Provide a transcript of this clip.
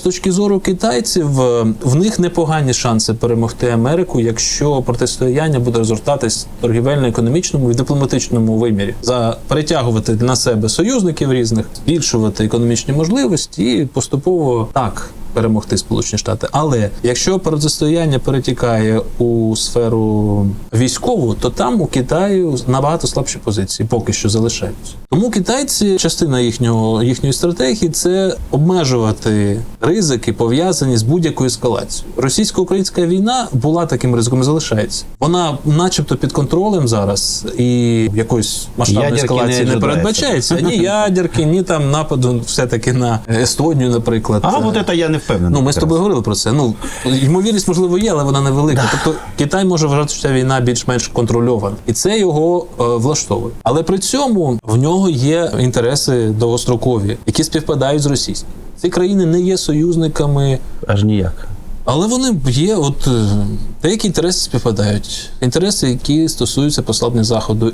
з точки зору китайців, е, в них непогані шанси перемогти Америку, якщо протистояння буде розгортатись в торгівельно-економічному і дипломатичному вимірі, за перетягувати на себе союзників різних, збільшувати економічні можливості і поступово так. Перемогти Сполучені Штати, але якщо протистояння перетікає у сферу військову, то там у Китаю набагато слабші позиції, поки що залишаються. Тому китайці, частина їхнього їхньої стратегії це обмежувати ризики, пов'язані з будь-якою ескалацією. Російсько-українська війна була таким ризиком і залишається. Вона, начебто, під контролем зараз, і якоїсь масштабної Ядерки ескалації не, ожидається. передбачається. Ні ядерки, ні там нападу, все таки на Естонію, наприклад. А от це я не впевнений. Ну, ми з тобою говорили про це. Ну, ймовірність, можливо, є, але вона невелика. Тобто Китай може вважати, що ця війна більш-менш контрольована. І це його е, влаштовує. Але при цьому в нього є інтереси довгострокові, які співпадають з російськими. Ці країни не є союзниками. Аж ніяк. Але вони є, от е, деякі інтереси співпадають. Інтереси, які стосуються послаблення заходу